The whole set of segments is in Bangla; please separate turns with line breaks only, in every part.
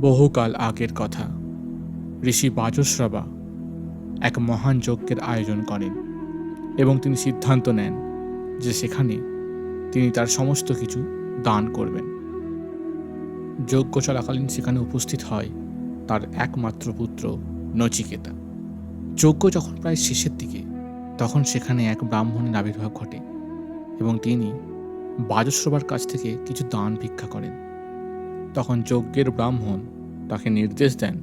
বহুকাল আগের কথা। ঋষি বাজস্রাবা এক মহান যজ্ঞের আয়োজন করেন এবং তিনি সিদ্ধান্ত নেন যে সেখানে তিনি তার সমস্ত কিছু দান করবেন। যজ্ঞ চলাকালীন সেখানে উপস্থিত হয় তার একমাত্র পুত্র নচিকেতা। যজ্ঞ যখন প্রায় শেষের দিকে, তখন সেখানে এক ব্রাহ্মণের আবির্ভাব ঘটে এবং তিনি বাজস্রবার কাছ থেকে কিছু দান ভিক্ষা করেন। তখন যজ্ঞের ব্রাহ্মণ তাকে নির্দেশ দেন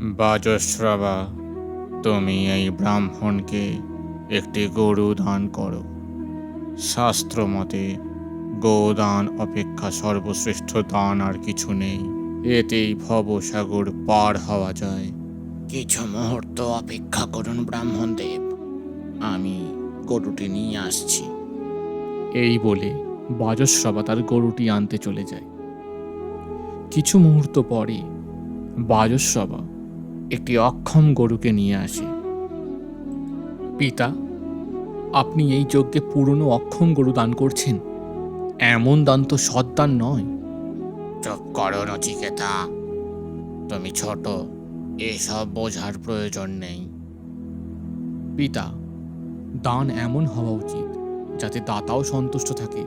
বাজস্রবা তুমি এই ব্রাহ্মণকে একটি গরু দান করো। শাস্ত্র মতে গোদান অপেক্ষা সর্বশ্রেষ্ঠ দান আর কিছু নেই। এতেই ভবসাগর পার হওয়া যায়।
কিছু মুহূর্ত অপেক্ষা করুন ব্রাহ্মণদেব আমি গরুটি নিয়ে আসছি।
এই বলে বাজস্রবা তার গরুটি আনতে চলে যায়। কিছু মুহূর্ত পরে বাজস্রবা একটি অক্ষম গরুকে নিয়ে আসে। পিতা আপনি এই যজ্ঞে পুরনো অক্ষম গরু দান করছেন। এমন দান তো সদ্দান নয়।
চুপ করো নচিকেতা তুমি ছোট এসব বোঝার প্রয়োজন নেই।
পিতা দান এমন হওয়া উচিত যাতে দাতাও সন্তুষ্ট থাকে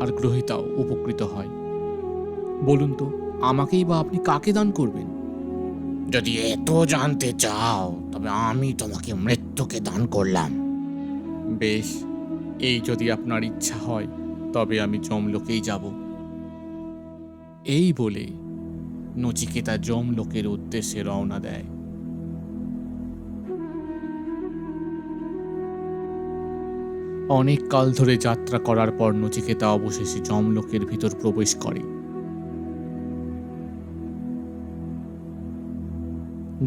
আর গ্রহীতাও উপকৃত হয়। বলুন তো আমাকেই বা আপনি কাকে দান করবেন?
যদি এত জানতে চাও তবে আমি তোমাকে মৃত্যুকে দান করলাম।
বেশ এই যদি আপনার ইচ্ছা হয় তবে আমি যমলোকেই যাব। এই বলে নচিকেতা যমলোকের উদ্দেশ্যে রওনা দেয়। অনেক কাল ধরে যাত্রা করার পর নচিকেতা অবশেষে যমলোকের ভিতর প্রবেশ করে।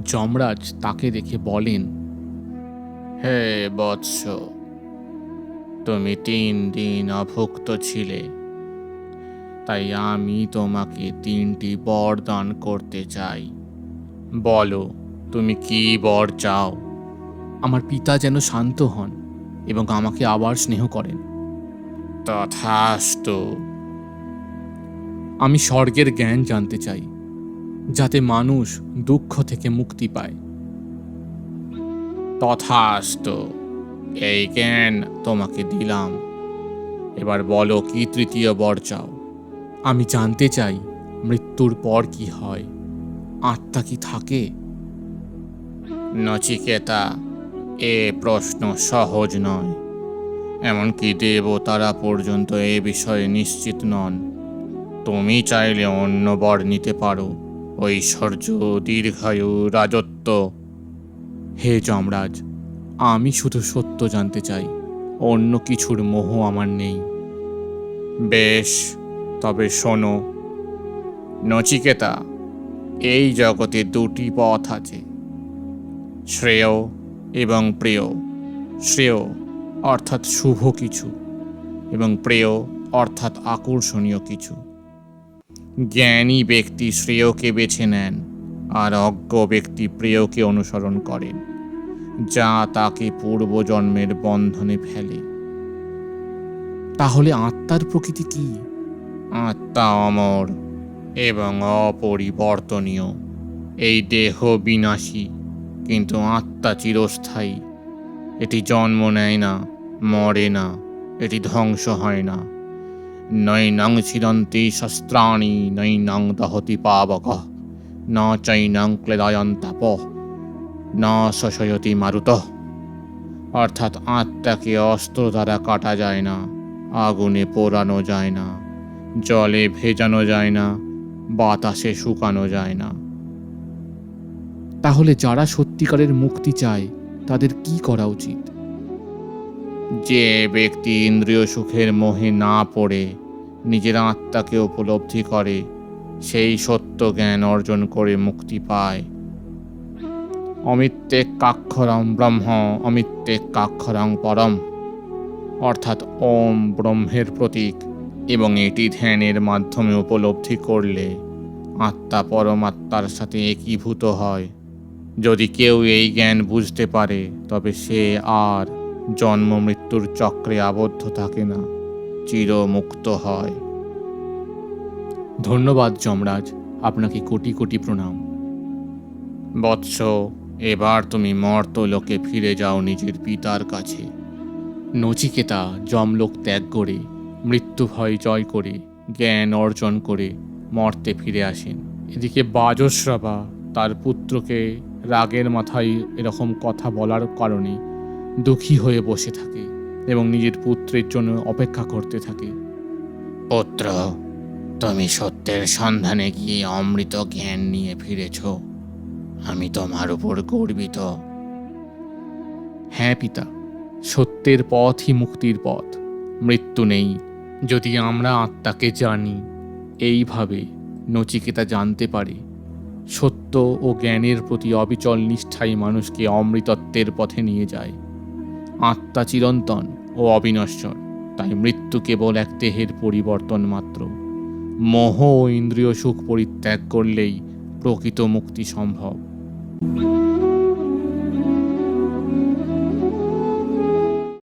যমরাজ তাকে দেখে বলেন
হে বৎস তুমি তিন দিন অভুক্ত ছিলে তাই আমি তোমাকে তিনটি বর দান করতে চাই। বলো তুমি কি বর চাও?
আমার পিতা যেন শান্ত হন এবং আমাকে আবার স্নেহ করেন।
তথাস্তু।
আমি স্বর্গের জ্ঞান জানতে চাই। যাতে মানুষ দুঃখ থেকে মুক্তি পায়।
তথাস্তু, এই জ্ঞান তোমাকে দিলাম। এবার বলো কি তৃতীয় বর চাও?
আমি জানতে চাই মৃত্যুর পর কি হয়। আত্মা কি থাকে?
নচিকেতা, এ প্রশ্ন সহজ নয়। এমনকি দেবতারা পর্যন্ত এ বিষয়ে নিশ্চিত নন। তুমি চাইলে অন্য বর নিতে পারো। ঐশ্বর্য, দীর্ঘায়ু, রাজত্ব।
হে যমরাজ, আমি শুধু সত্য জানতে চাই, অন্য কিছুর মোহ আমার নেই।
বেশ, তবে শোনো, নচিকেতা, এই জগতে দুটি পথ আছে। শ্রেয় এবং প্রিয়। শ্রেয় অর্থাৎ শুভ কিছু এবং প্রেয় অর্থাৎ আকর্ষণীয় কিছু। জ্ঞানী ব্যক্তি শ্রেয়কে বেছে নেন আর অজ্ঞ ব্যক্তি প্রিয়কে অনুসরণ করেন, যা তাকে পূর্বজন্মের বন্ধনে ফেলে।
তাহলে আত্মার প্রকৃতি কি?
আত্মা অমর এবং অপরিবর্তনীয়। এই দেহ বিনাশী, কিন্তু আত্মা চিরস্থায়ী। এটি জন্ম নেয় না, মরে না, এটি ধ্বংস হয় না। নৈনাং ছিদন্তি শস্ত্রাণি, নৈনাং দহতি পাবক। ন চৈনাং ক্লেদয়ন্তাপ ন শশয়তি মারুত। অর্থাৎ আত্মাকে অস্ত্র দ্বারা কাটা যায় না, আগুনে পোড়ানো যায় না, জলে ভেজানো যায় না, বাতাসে শুকানো যায় না।
তাহলে যারা সত্যিকারের মুক্তি চায়, তাদের কি করা উচিত?
যে ব্যক্তি ইন্দ্রিয় সুখের মোহে না পড়ে, নিজের আত্মাকে উপলব্ধি করে, সেই সত্য জ্ঞান অর্জন করে মুক্তি পায়। অমিত্যে কাক্ষরম ব্রহ্ম অমিত্যে কাক্ষরং পরম। অর্থাৎ ওম ব্রহ্মের প্রতীক এবং এটি ধ্যানের মাধ্যমে উপলব্ধি করলে আত্মা পরমাত্মার সাথে একীভূত হয়। যদি কেউ এই জ্ঞান বুঝতে পারে, তবে সে আর জন্ম মৃত্যুর চক্রে আবদ্ধ থাকে না, চিরমুক্ত হয়।
ধন্যবাদ যমরাজ, আপনাকে কোটি কোটি প্রণাম।
বৎস, এবার তুমি মর্তলোকে ফিরে যাও নিজের পিতার কাছে।
নচিকেতা, যমলোক ত্যাগ করে, মৃত্যু ভয় জয় করে, জ্ঞান অর্জন করে মর্তে ফিরে আসেন। এদিকে বাজশ্রাবা, তার পুত্রকে রাগের মাথায় এরকম কথা বলার কারণে দুঃখী হয়ে বসে থাকে এবং নিজের পুত্রের জন্য অপেক্ষা করতে থাকে।
পুত্র তুমি সত্যের সন্ধানে গিয়ে অমৃত জ্ঞান নিয়ে ফিরেছ? আমি তোমার উপর গর্বিত।
হ্যাঁ পিতা সত্যের পথই মুক্তির পথ। মৃত্যু নেই যদি আমরা আত্মাকে জানি এইভাবে নচিকেতা জানতে পারে। সত্য ও জ্ঞানের প্রতি অবিচল নিষ্ঠাই মানুষকে অমৃতত্বের পথে নিয়ে যায়। আত্মা চিরন্তন ও অবিনশ্বর। তাই মৃত্যু কেবল এক দেহের পরিবর্তন মাত্র। মোহ ও ইন্দ্রিয় সুখ পরিত্যাগ করলেই প্রকৃত মুক্তি সম্ভব।